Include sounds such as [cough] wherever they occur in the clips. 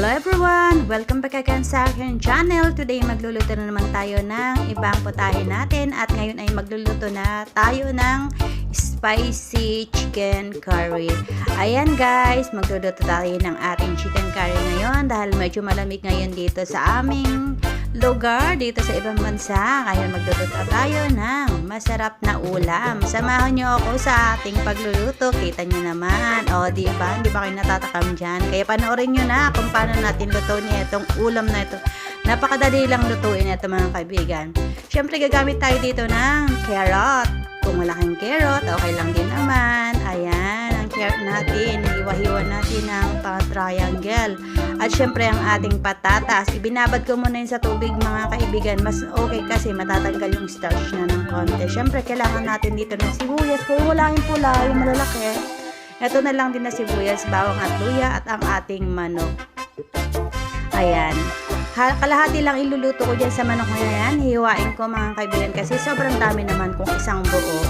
Hello everyone! Welcome back again sa aking channel. Today magluluto na naman tayo ng ibang putahe natin at ngayon ay magluluto na tayo ng spicy chicken curry. Ayan guys, magluluto tayo ng ating chicken curry ngayon dahil medyo malamig ngayon dito sa aming lugar dito sa ibang bansa. Kaya magluluto tayo ng masarap na ulam. Samahan nyo ako sa ating pagluluto. Kita nyo naman. O, di ba? Hindi ba kayo natatakam dyan? Kaya panoorin nyo na kung paano natin lutuin itong ulam na ito. Napakadali lang lutuin ito mga kaibigan. Siyempre gagamit tayo dito ng carrot. Kung malaking carrot, okay lang din naman. Ayan, ang carrot natin. Hiwa-hiwa natin ng triangle. At syempre ang ating patatas. Ibinabad ko muna yun sa tubig mga kaibigan. Mas okay kasi matatanggal yung starch na ng konti. Syempre kailangan natin dito ng sibuyas. Kung wala yung pula, yung malalaki. Ito na lang din na sibuyas, bawang at luya at ang ating manok. Ayan. Ha- kalahati lang iluluto ko dyan sa manok na yan. Hiwain ko mga kaibigan kasi sobrang dami naman kung isang buo.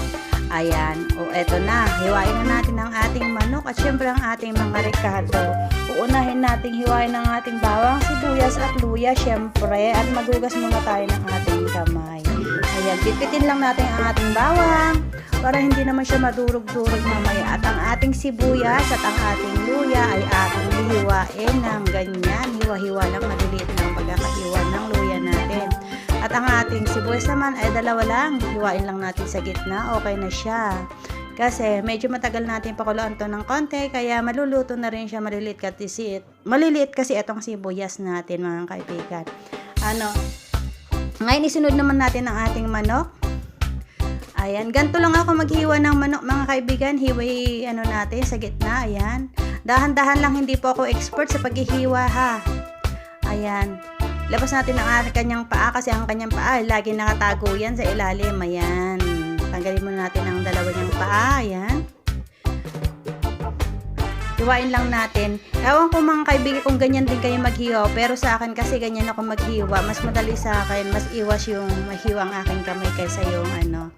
Ayan. O eto na. Hiwain na natin ang ating manok at syempre ang ating mga rekado. Uunahin natin hiwain ang ating bawang, sibuyas at luya syempre. At maghugas muna tayo ng ating kamay. Ayan. Pipitin lang natin ang ating bawang para hindi naman siya madurog-durog mamaya. At ang ating sibuyas at ang ating luya ay ating hihiwain ng ganyan. Hiwa-hiwa lang, maliliit lang pagkakahiwa ng luya natin. At ang ating sibuyas naman ay dalawa lang. Hiwain lang natin sa gitna. Okay na siya. Kasi medyo matagal natin pakuluan to ng konti, kaya maluluto na rin siya maliliit kasi, maliliit kasi itong sibuyas natin mga kaibigan. Ano, ngayon isunod naman natin ang ating manok. Ayan, ganito lang ako maghiwa ng manok mga kaibigan. Hiway ano natin sa gitna, ayan. Dahan-dahan lang hindi po ako expert sa paghihiwa ha. Ayan. Labas natin ang kanyang paa kasi ang kanyang paa lagi nakatago yan sa ilalim. Ayan. Tanggalin muna natin ang dalawa niyang paa. Ayan. Hiwain lang natin. Ewan ko mga kaibigan kung ganyan din kayo maghiwa. Pero sa akin kasi ganyan ako maghiwa. Mas madali sa akin. Mas iwas yung mahiwa ang aking kamay kaysa yung ano.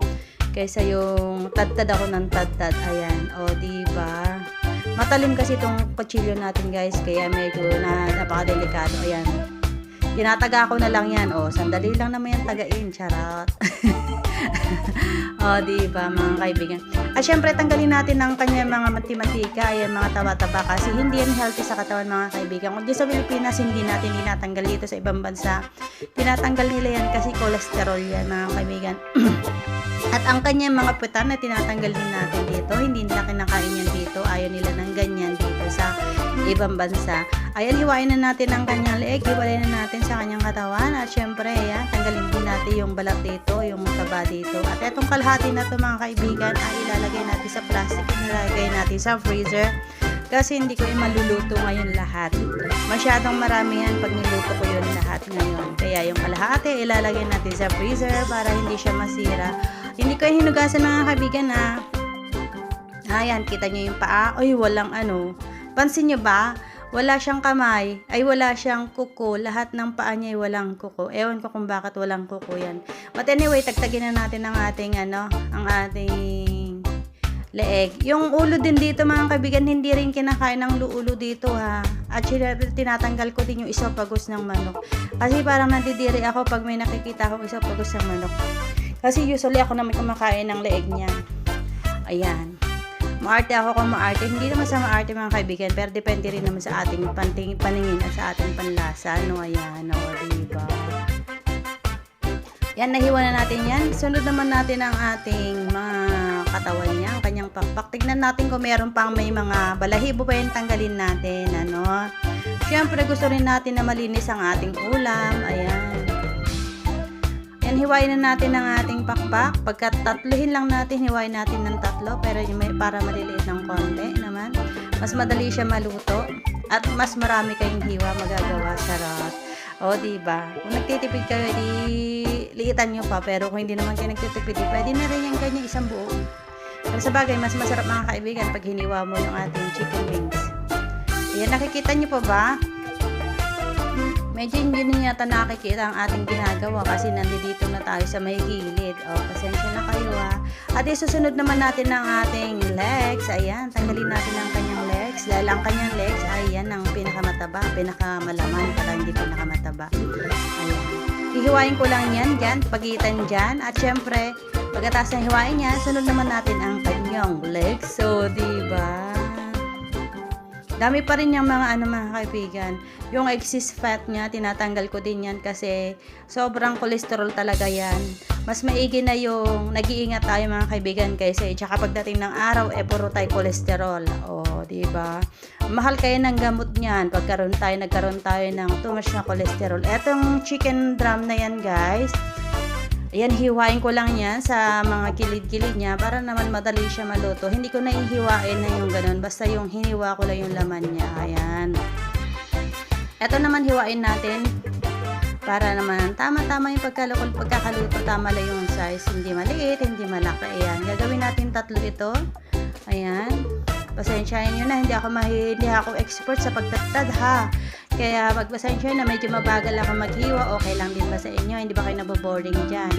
Kaysa yung tad-tad ako ng tad-tad. Ayan. O, diba? Matalim kasi itong kutsilyo natin guys. Kaya medyo na, napakadelikado. Ayan. Tinataga ko na lang yan. O, sandali lang naman yan tagain. Charot. [laughs] o, diba mga kaibigan. At syempre, tanggalin natin ang kanya mga mati-matika, ayan, mga taba-taba kasi hindi yan healthy sa katawan mga kaibigan. Kung di sa Pilipinas, hindi natin tinatanggal dito sa ibang bansa. Tinatanggal nila yan kasi cholesterol yan mga kaibigan. [clears throat] At ang kanyang mga putan na tinatanggal din natin dito, hindi nila kinakain yan dito. Ayaw nila ng ganyan dito sa ibang bansa. Ayan, hiwain na natin ang kanyang leeg, hiwalay na natin sa kanyang katawan. At syempre, ayan, tanggalin din natin yung balat dito, yung taba dito. At etong kalahati na to mga kaibigan, ay ilalagay natin sa plastic, ilalagay natin sa freezer. Kasi hindi ko yung maluluto ngayon lahat. Masyadong marami yan pag niluto ko yun lahat ngayon. Kaya yung kalahati, ilalagay natin sa freezer para hindi siya masira. Hindi ko yung hinugasan mga kaibigan na Ayan, kita nyo yung paa. Ay, walang ano. Pansin nyo ba? Wala siyang kamay. Ay, wala siyang kuko. Lahat ng paa niya ay walang kuko. Ewan ko kung bakit walang kuko yan. But anyway, tagtagin na natin ang ating ano, ang ating leeg. Yung ulo din dito mga kaibigan, hindi rin kinakain ng ulo dito ha. At tinatanggal ko din yung isopagos ng manok. Kasi parang nandidiri ako pag may nakikita akong isopagos ng manok. Kasi usually ako naman kumakain ng leeg niya. Ayan. Maarte ako kung maarte. Hindi naman sa maarte mga kaibigan, pero depende rin naman sa ating panting, paningin at sa ating panlasa. No, ayan. No, diba? Yan, nahiwa na natin yan. Sunod naman natin ang ating mga katawan niya, ang kanyang pakpak. Tignan natin kung meron pang may mga balahibo pa yung tanggalin natin. Ano? Siyempre, gusto rin natin na malinis ang ating ulam. Ayan. Yan, hiwain na natin ang ating pakpak. Pagka tatluhin lang natin, hiwain natin ng tatlo. Pero may, para maliliit ng konti naman. Mas madali siya maluto. At mas marami kayong hiwa magagawa. Sarot. O, diba? Kung nagtitipid kayo, di liitan nyo pa. Pero kung hindi naman kayo nagtitipid, pwede na rin yung ganyan isang buo. Pero sa bagay, mas masarap mga kaibigan pag hiniwa mo yung ating chicken wings. Ayan, nakikita nyo pa ba? Medyo hindi na yata nakikita ang ating ginagawa kasi nandito na tayo sa may gilid. O, pasensya na kayo ha. At isusunod naman natin ang ating legs. Ayan, tanggalin natin ang kanyang legs. dahil ang kanyang legs ay yan ang pinakamataba, pinakamalaman para hindi pinakamataba. Ayan. Hihiwain ko lang yan dyan, pagitan dyan. At syempre, pagkatapos ng hiwain niya, sunod naman natin ang kanyang legs. So, di ba? Dami pa rin yung mga ano mga kaibigan. Yung excess fat niya, tinatanggal ko din yan kasi sobrang cholesterol talaga yan. Mas maigi na yung nag-iingat tayo mga kaibigan kaysa tsaka pagdating ng araw, eh puro tayo cholesterol. O, di ba? Mahal kayo ng gamot niyan. Pagkaroon tayo, nagkaroon tayo ng too much na cholesterol. Etong chicken drum na yan guys, Ayan, hiwain ko lang yan sa mga kilid-kilid niya para naman madali siya maluto. Hindi ko na na yung ganun. Basta yung hiniwa ko lang yung laman niya. Ayan. Ito naman hiwain natin para naman tama-tama yung pagkalukol, pagkakaluto. Tama lang yung size. Hindi maliit, hindi malaki. Ayan. Gagawin natin tatlo ito. Ayan. Pasensyahin nyo na, hindi ako mahi, hindi ako expert sa pagtatad ha. Kaya magpasensya na medyo mabagal ako maghiwa, okay lang din ba sa inyo? Hindi ba kayo naboboring dyan?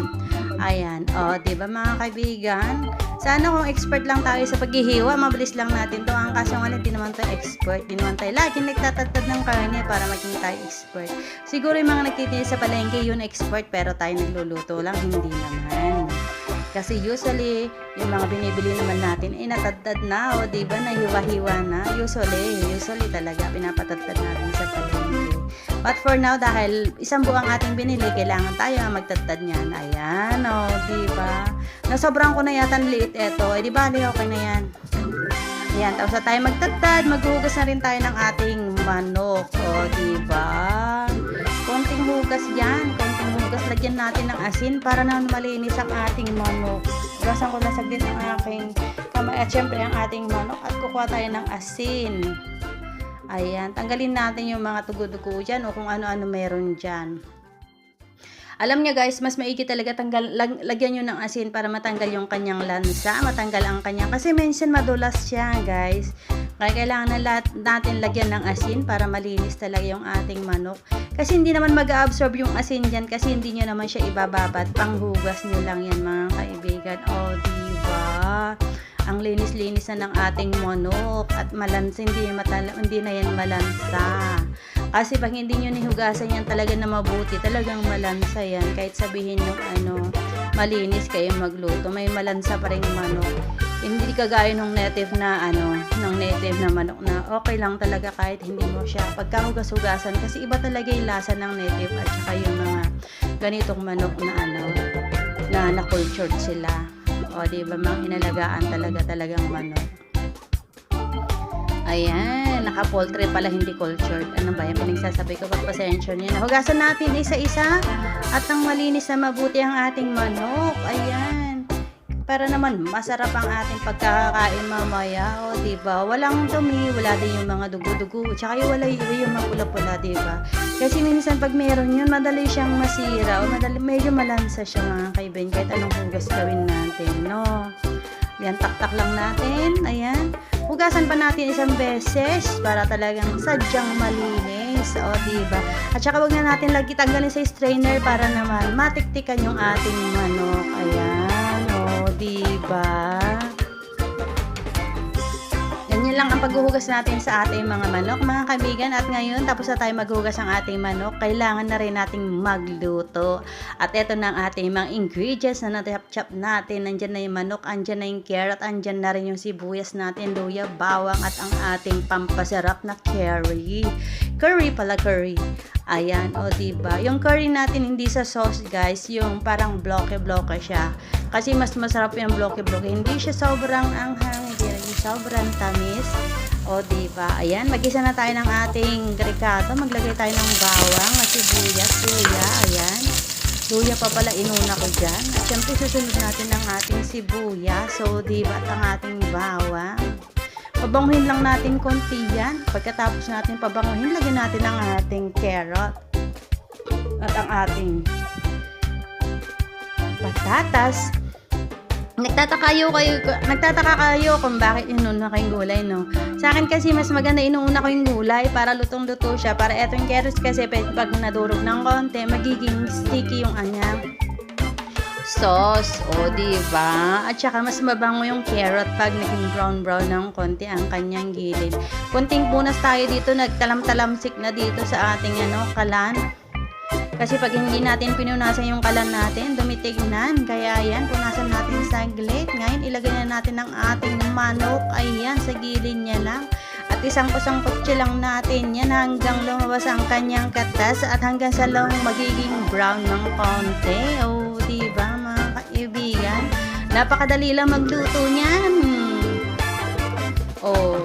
Ayan, o, oh, di ba mga kaibigan? Sana kung expert lang tayo sa paghihiwa, mabilis lang natin to. Ang kaso nga hindi naman tayo expert, hindi naman tayo lagi nagtatatad ng karne para maging tayo expert. Siguro yung mga nagtitinda sa palengke yun expert, pero tayo nagluluto lang, hindi naman. Kasi usually, yung mga binibili naman natin, eh natadtad na, o di ba nahiwa-hiwa na. Usually, usually talaga, pinapatadtad natin sa palengke. But for now, dahil isang buwang ating binili, kailangan tayo magtadtad niyan. Ayan, o, di ba? Nasobrang ko na yata liit eto. Eh, di ba, okay na yan. Ayan, tapos na tayo magtadtad, maghugas na rin tayo ng ating manok. O, di ba? Konting hugas yan, hugas. Lagyan natin ng asin para naman malinis ang ating manok. Hugasan ko na saglit ang aking kamay at syempre ang ating manok at kukuha tayo ng asin. Ayan, tanggalin natin yung mga tugo-dugo dyan o kung ano-ano meron dyan. Alam niya guys, mas maigi talaga tanggal, lag, lagyan nyo ng asin para matanggal yung kanyang lansa, matanggal ang kanyang, kasi minsan madulas siya guys. Kaya kailangan na natin lagyan ng asin para malinis talaga yung ating manok. Kasi hindi naman mag-absorb yung asin dyan kasi hindi nyo naman siya ibababat. Panghugas nyo lang yan mga kaibigan. O, oh, diba? Ang linis-linis na ng ating manok at malansa, hindi, matala, hindi na yan malansa. Kasi pag hindi nyo nihugasan yan talaga na mabuti, talagang malansa yan. Kahit sabihin nyo ano, malinis kayo magluto, may malansa pa rin manok. Hindi kagaya ng native na ano, ng native na manok na okay lang talaga kahit hindi mo siya pagkahugas-hugasan kasi iba talaga yung lasa ng native at saka yung mga ganitong manok na ano, na na-cultured sila. O, di ba, mga inalagaan talaga talagang manok. Ayan, naka-poultry pala, hindi cultured. Ano ba yan? Pinagsasabi ko, pagpasensyon yan. Hugasan natin isa-isa at ang malinis na mabuti ang ating manok. Ayan. Para naman masarap ang ating pagkakain mamaya. O, diba? Walang dumi, wala din yung mga dugo-dugo. Tsaka yung wala yung mga pula-pula, diba? Kasi minsan pag meron yun, madali siyang masira. O madali, medyo malansa siya mga kaibigan. Kahit anong hugas gawin natin, no? Yan, taktak lang natin. Ayan. Hugasan pa natin isang beses para talagang sadyang malinis. O, diba? At saka wag na natin lagi tanggalin sa strainer para naman matiktikan yung ating manok. Ayan. Diba? Lang ang paghuhugas natin sa ating mga manok, mga kaibigan. At ngayon, tapos na tayo maghugas ang ating manok, kailangan na rin nating magluto. At ito na ang ating mga ingredients na natap-chop natin. Nandyan na yung manok, andyan na yung carrot, andyan na rin yung sibuyas natin, luya, bawang, at ang ating pampasarap na curry. Curry pala, curry. Ayan, o diba? Yung curry natin hindi sa sauce, guys. Yung parang bloke-bloke siya. Kasi mas masarap yung bloke-bloke. Hindi siya sobrang anghang, sobrang tamis. O, diba? Ayan, mag-isa na tayo ng ating gricado. Maglagay tayo ng bawang at sibuyas, luya. Ayan. Luya pa pala inuna ko dyan. At syempre, susunod natin ang ating sibuyas. So, diba? At ang ating bawang. Pabanguhin lang natin konti yan. Pagkatapos natin pabanguhin, lagyan natin ang ating carrot. At ang ating patatas. Nagtataka kayo, nagtataka kayo kung bakit inuna ko yung gulay, no? Sa akin kasi mas maganda inuuna ko yung gulay para lutong-luto siya. Para etong carrots kasi pag nadurog ng konti, magiging sticky yung anya. sauce. O, di ba? At saka mas mabango yung carrot pag naging brown-brown ng konti ang kanyang gilid. Kunting punas tayo dito, nagtalam-talamsik na dito sa ating ano, kalan. Kasi pag hindi natin pinunasan yung kalan natin, dumitignan. Kaya yan, punasan natin saglit. Ngayon, ilagay na natin ang ating manok. Ayan, sa gilid niya lang. At isang kusang kutsi lang natin yan hanggang lumabas ang kanyang katas at hanggang sa lang magiging brown ng konti. O, di ba mga kaibigan? Napakadali lang magluto niyan. O,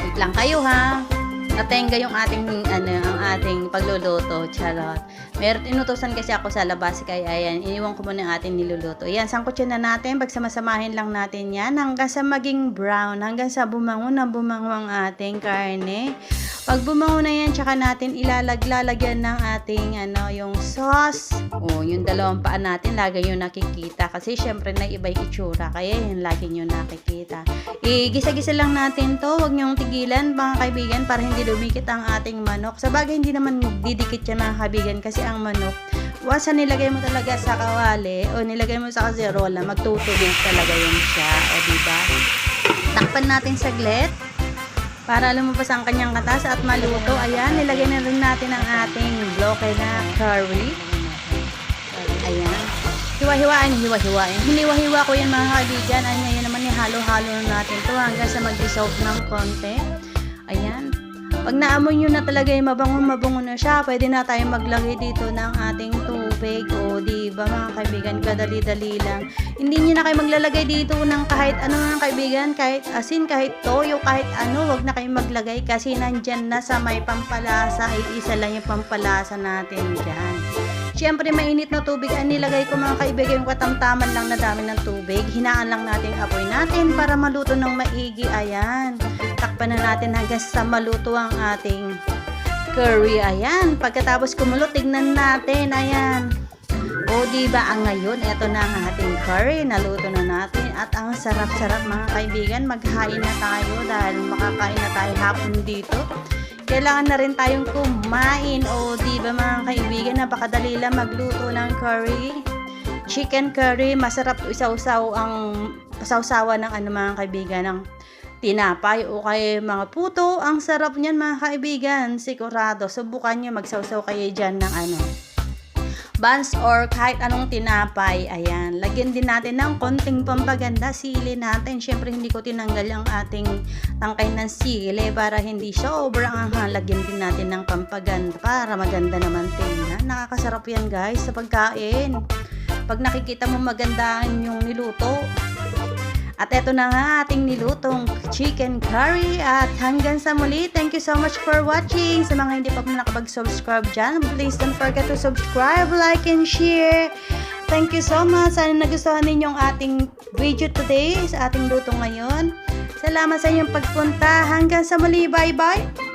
wait lang kayo ha. Natenga yung ating ano, ang ating pagluluto, charot. Meron inutusan kasi ako sa labas kaya ayan, iniwan ko muna ang ating niluluto. Yan, sangkutsin na natin, pagsamasamahin lang natin yan hanggang sa maging brown, hanggang sa bumango na bumango ang ating karne. Pag bumango na yan, tsaka natin ilalaglalagyan ng ating ano, yung sauce. O, yung dalawang paa natin, lagi nyo nakikita. Kasi syempre na iba yung itsura, kaya yan lagi nyo nakikita. Igisa-gisa lang natin to, huwag nyong tigilan mga kaibigan para hindi dumikit ang ating manok. Sa bagay, hindi naman didikit yan mga kaibigan kasi ang manok, once nilagay mo talaga sa kawali o nilagay mo sa kaserola, magtutubig talaga yun siya. O diba? Takpan natin saglit para lumabas ang kanyang katas at maluto. Ayan, nilagay na rin natin ang ating bloke na curry. Ayan. Hiwa-hiwain, hiwa-hiwain. Hiniwa-hiwa ko yan mga kaibigan. Ay, ngayon naman ihalo-halo na natin to hanggang sa mag-dissolve ng konti. Pag naamoy nyo na talaga yung mabango-mabango na siya, pwede na tayo maglagay dito ng ating tubig. O, di ba mga kaibigan, kadali-dali lang. Hindi nyo na kayo maglalagay dito ng kahit ano mga kaibigan, kahit asin, kahit toyo, kahit ano, wag na kayo maglagay kasi nandyan na sa may pampalasa, ay isa lang yung pampalasa natin dyan. Siyempre, mainit na tubig ang nilagay ko mga kaibigan, yung katamtaman lang na dami ng tubig. Hinaan lang natin ang apoy natin para maluto ng maigi. Ayan. Takpan na natin hanggang sa maluto ang ating curry. Ayan. Pagkatapos kumulo, tignan natin. Ayan. O, di ba ang ngayon, eto na ang ating curry. Naluto na natin. At ang sarap-sarap mga kaibigan, maghain na tayo dahil makakain na tayo hapon dito kailangan na rin tayong kumain. O, di ba mga kaibigan, napakadali lang magluto ng curry. Chicken curry, masarap isaw-saw ang pasawsawa ng ano mga kaibigan, ng tinapay o kaya mga puto. Ang sarap niyan mga kaibigan, sigurado. Subukan nyo, magsawsaw kayo dyan ng ano, buns or kahit anong tinapay. Ayan, lagyan din natin ng konting pampaganda, sili natin. Siyempre, hindi ko tinanggal ang ating tangkay ng sili para hindi sobrang anghang. Lagyan din natin ng pampaganda para maganda naman tingnan. Nakakasarap yan guys sa pagkain. Pag nakikita mo maganda yung niluto, at eto na nga ating nilutong chicken curry. At hanggang sa muli, thank you so much for watching. Sa mga hindi pa po nakapag-subscribe dyan, please don't forget to subscribe, like, and share. Thank you so much. Sana nagustuhan ninyo ang ating video today sa ating luto ngayon. Salamat sa inyong pagpunta. Hanggang sa muli. Bye-bye.